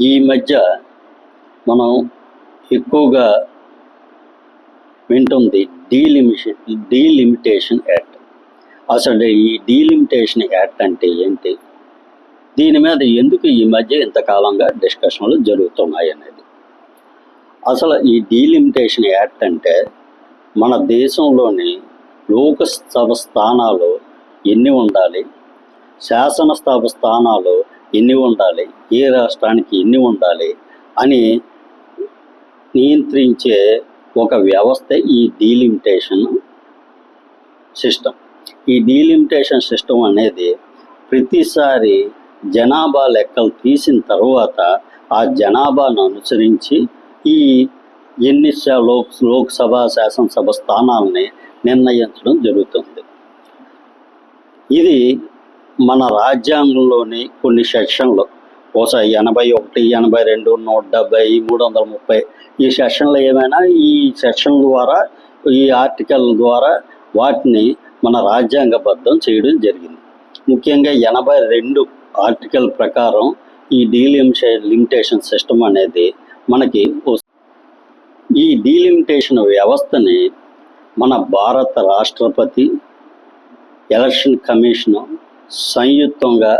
ఈ మధ్య మనం ఎక్కువగా వింటుంది డీలిమిషన్ డీలిమిటేషన్ యాక్ట్. అసలు ఈ డీలిమిటేషన్ యాక్ట్ అంటే ఏంటి? దీని మీద ఎందుకు ఈ మధ్య ఇంతకాలంగా డిస్కషన్లు జరుగుతున్నాయి అనేది అసలు ఈ డీలిమిటేషన్ యాక్ట్ అంటే మన దేశంలోని లోకసభ స్థానాలు ఎన్ని ఉండాలి? శాసనసభ స్థానాలు ఎన్ని ఉండాలి? ఏ రాష్ట్రానికి ఎన్ని ఉండాలి? అని నియంత్రించే ఒక వ్యవస్థ ఈ డీలిమిటేషన్ సిస్టమ్. ఈ డీలిమిటేషన్ సిస్టమ్ అనేది ప్రతిసారి జనాభా లెక్కలు తీసిన తర్వాత ఆ జనాభాను అనుసరించి ఈ ఎన్ని లోక్ లోక్సభ శాసనసభ స్థానాలని నిర్ణయించడం జరుగుతుంది. ఇది మన రాజ్యాంగంలోని కొన్ని సెక్షన్లు. బహుశా ఎనభై ఒకటి ఎనభై రెండు నూట డెబ్బై మూడు వందల ముప్పై ఈ సెక్షన్లు ఏమైనా ఈ సెక్షన్ ద్వారా ఈ ఆర్టికల్ ద్వారా వాటిని మన రాజ్యాంగబద్ధం చేయడం జరిగింది. ముఖ్యంగా ఎనభై రెండు ఆర్టికల్ ప్రకారం ఈ డీలిమిటే లిమిటేషన్ సిస్టమ్ అనేది మనకి ఈ డీలిమిటేషన్ వ్యవస్థని మన భారత రాష్ట్రపతి ఎలక్షన్ కమిషను సంయుక్తంగా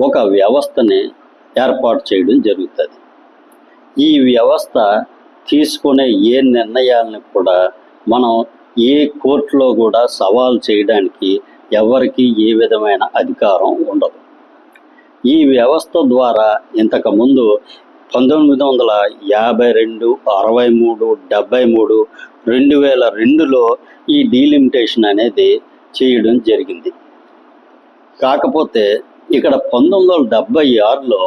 ఒక వ్యవస్థని ఏర్పాటు చేయడం జరుగుతుంది. ఈ వ్యవస్థ తీసుకునే ఏ నిర్ణయాలను కూడా మనం ఏ కోర్టులో కూడా సవాల్ చేయడానికి ఎవరికి ఏ విధమైన అధికారం ఉండదు. ఈ వ్యవస్థ ద్వారా ఇంతకుముందు పంతొమ్మిది వందల యాభై రెండు అరవై మూడు డెబ్బై మూడు రెండు వేల రెండులో ఈ డీలిమిటేషన్ అనేది చేయడం జరిగింది. కాకపోతే ఇక్కడ పంతొమ్మిది వందల డెబ్బై ఆరులో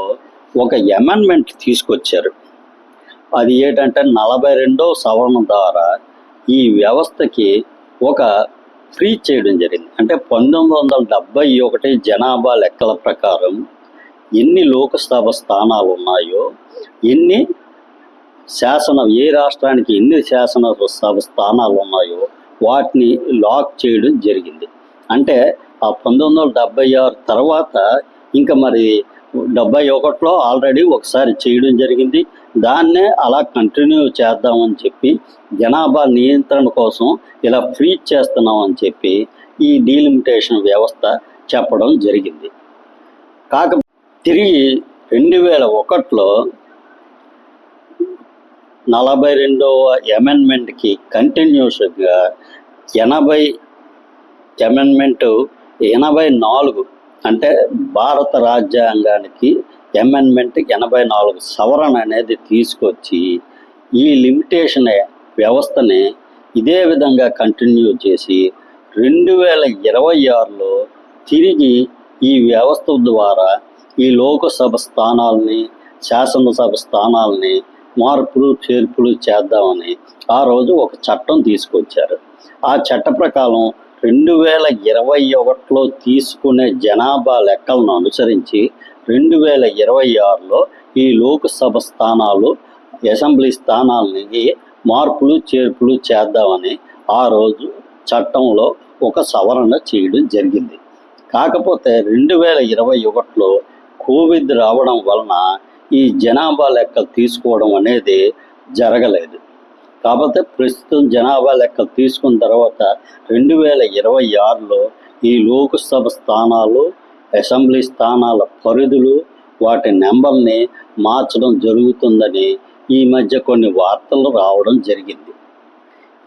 ఒక అమెండ్మెంట్ తీసుకొచ్చారు. అది ఏంటంటే నలభై రెండో సవరణ ద్వారా ఈ వ్యవస్థకి ఒక ఫ్రీ చేయడం జరిగింది. అంటే పంతొమ్మిది వందల డెబ్బై ఒకటి జనాభా లెక్కల ప్రకారం ఎన్ని లోకసభ స్థానాలు ఉన్నాయో ఎన్ని శాసన ఏ రాష్ట్రానికి ఎన్ని శాసనసభ స్థానాలు ఉన్నాయో వాటిని లాక్ చేయడం జరిగింది. అంటే ఆ పంతొమ్మిది వందల డెబ్బై ఆరు తర్వాత ఇంకా మరి డెబ్బై ఒకటిలో ఆల్రెడీ ఒకసారి చేయడం జరిగింది. దాన్నే అలా కంటిన్యూ చేద్దామని చెప్పి జనాభా నియంత్రణ కోసం ఇలా ఫ్రీ చేస్తున్నాం అని చెప్పి ఈ డీలిమిటేషన్ వ్యవస్థ చెప్పడం జరిగింది. కాక తిరిగి రెండు వేల ఒకటిలో నలభై రెండవ అమెండ్మెంట్కి కంటిన్యూస్గా ఎనభై అమెండ్మెంట్ ఎనభై నాలుగు. అంటే భారత రాజ్యాంగానికి అమెండ్మెంట్ ఎనభై నాలుగు సవరణ అనేది తీసుకొచ్చి ఈ లిమిటేషన్ వ్యవస్థని ఇదే విధంగా కంటిన్యూ చేసి రెండు వేల ఇరవై ఆరులో తిరిగి ఈ వ్యవస్థ ద్వారా ఈ లోకసభ స్థానాలని శాసనసభ స్థానాలని మార్పులు చేర్పులు చేద్దామని ఆ రోజు ఒక చట్టం తీసుకొచ్చారు. ఆ చట్ట ప్రకారం రెండు వేల ఇరవై ఒకటిలో తీసుకునే జనాభా లెక్కలను అనుసరించి రెండు వేల ఇరవై ఆరులో ఈ లోక్సభ స్థానాలు అసెంబ్లీ స్థానాలని మార్పులు చేర్పులు చేద్దామని ఆ రోజు చట్టంలో ఒక సవరణ చేయడం జరిగింది. కాకపోతే రెండు వేల ఇరవై ఒకటిలో కోవిడ్ రావడం వలన ఈ జనాభా లెక్కలు తీసుకోవడం అనేది జరగలేదు. కాకపోతే ప్రస్తుతం జనాభా లెక్కలు తీసుకున్న తర్వాత రెండు వేల ఇరవై ఆరులో ఈ లోక్సభ స్థానాలు అసెంబ్లీ స్థానాల పరిధులు వాటి నెంబర్ని మార్చడం జరుగుతుందని ఈ మధ్య కొన్ని వార్తలు రావడం జరిగింది.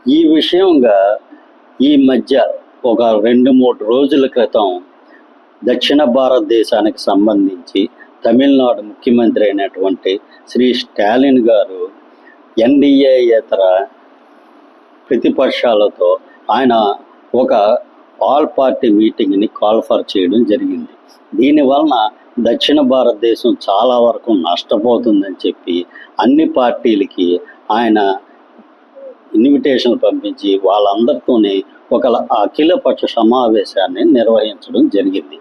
ఈ విషయంగా ఈ మధ్య ఒక రెండు మూడు రోజుల క్రితం దక్షిణ భారతదేశానికి సంబంధించి తమిళనాడు ముఖ్యమంత్రి అయినటువంటి శ్రీ స్టాలిన్ గారు ఎన్డీఏతర ప్రతిపక్షాలతో ఆయన ఒక ఆల్ పార్టీ మీటింగ్ని కాల్ఫర్ చేయడం జరిగింది. దీనివలన దక్షిణ భారతదేశం చాలా వరకు నష్టపోతుందని చెప్పి అన్ని పార్టీలకి ఆయన ఇన్విటేషన్ పంపించి వాళ్ళందరితోనే ఒక అఖిలపక్ష సమావేశాన్ని నిర్వహించడం జరిగింది.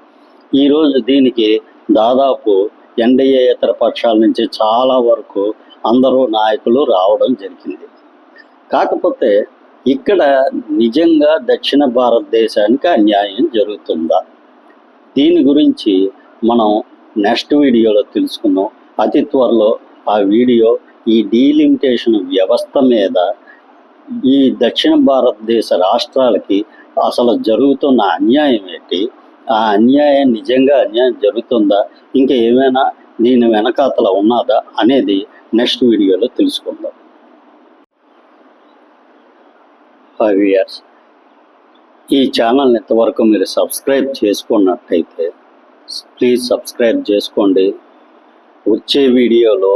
ఈరోజు దీనికి దాదాపు ఎన్డీఏ ఇతర పక్షాల నుంచి చాలా వరకు అందరూ నాయకులు రావడం జరిగింది. కాకపోతే ఇక్కడ నిజంగా దక్షిణ భారతదేశానికి అన్యాయం జరుగుతుందా? దీని గురించి మనం నెక్స్ట్ వీడియోలో తెలుసుకుందాం. అతి త్వరలో ఆ వీడియో ఈ డీలిమిటేషన్ వ్యవస్థ మీద ఈ దక్షిణ భారతదేశ రాష్ట్రాలకి అసలు జరుగుతున్న అన్యాయం ఏంటి? ఆ అన్యాయం నిజంగా అన్యాయం జరుగుతుందా? ఇంకా ఏమైనా దీని వెనకాతల ఉన్నదా? అనేది నెక్స్ట్ వీడియోలో తెలుసుకుందాం. ఫైవ్ ఇయర్స్ ఈ ఛానల్ని ఇంతవరకు మీరు సబ్స్క్రైబ్ చేసుకున్నట్టయితే ప్లీజ్ సబ్స్క్రైబ్ చేసుకోండి. వచ్చే వీడియోలో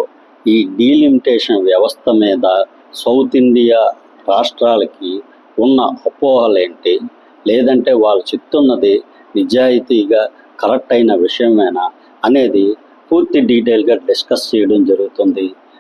ఈ డీలిమిటేషన్ వ్యవస్థ మీద సౌత్ ఇండియా రాష్ట్రాలకి ఉన్న అపోహలేంటి లేదంటే వాళ్ళు చెప్తున్నది నిజాయితీగా కరెక్ట్ అయిన విషయమేనా? అనేది పూర్తి డీటెయిల్గా డిస్కస్ చేయడం జరుగుతుంది.